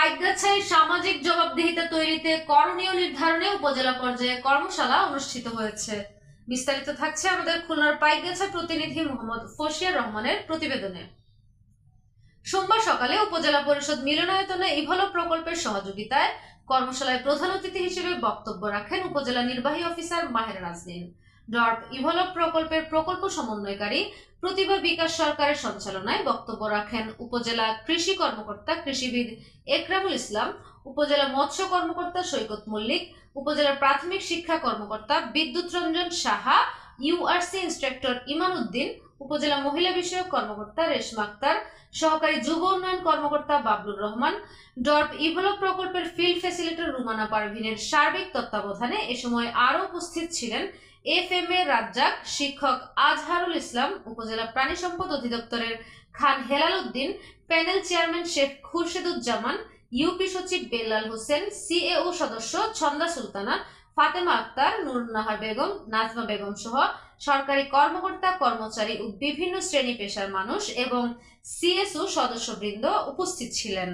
পাইকগাছায় সামাজিক জবাবদিহিতা তৈরিতে করণীয় নির্ধারণে উপজেলা পর্যায়ে কর্মশালা অনুষ্ঠিত হয়েছে। বিস্তারিত থাকছে আমাদের খুলনার পাইকগাছা প্রতিনিধি মোহাম্মদ ফশিয়া রহমানের প্রতিবেদনে। সোমবার সকালে উপজেলা পরিষদ মিলনায়তনে ইভলো প্রকল্পের সহযোগিতায় কর্মশালায় প্রধান অতিথি হিসেবে বক্তব্য রাখেন উপজেলা নির্বাহী অফিসার মাহের নাজনীন ডর্প ইভলপ প্রকল্পের প্রকল্প সমন্বয়কারী প্রতিভা বিকাশ সরকারের সঞ্চালনায় বক্তব্য রাখেন উপজেলা কৃষি কর্মকর্তা কৃষিবিদ একরামুল ইসলাম, উপজেলা মৎস্য কর্মকর্তা সৈকত মল্লিক, উপজেলার প্রাথমিক শিক্ষা কর্মকর্তা বিদ্যুৎ রঞ্জন সাহা ইউআরসি ইন্সট্রাক্টর ইমান উদ্দিন, উপজেলা মহিলা বিষয়ক কর্মকর্তা রেশমা আক্তার, সহকারী যুব উন্নয়ন কর্মকর্তা বাবলুর রহমান ডর্প ইভলপ প্রকল্পের ফিল্ড ফ্যাসিলিটর রুমানা পারভিনের সার্বিক তত্ত্বাবধানে এ সময় আরও উপস্থিত ছিলেন এফ এম রাজ্জাক, শিক্ষক আজহারুল ইসলাম, উপজেলা প্রাণী সম্পদ অধিদপ্তরের Khan Helal Uddin, panel chairman Sheikh Khursheduzzaman, UP সচিব বেল্লাল হোসেন, সিএও সদস্য ছন্দা সুলতানা, ফাতেমা আক্তার নুরুন্নাহার বেগম, নাজমা বেগম সহ সরকারি কর্মকর্তা, কর্মচারী ও বিভিন্ন শ্রেণি পেশার মানুষ এবং সিএসও সদস্যবৃন্দ উপস্থিত ছিলেন।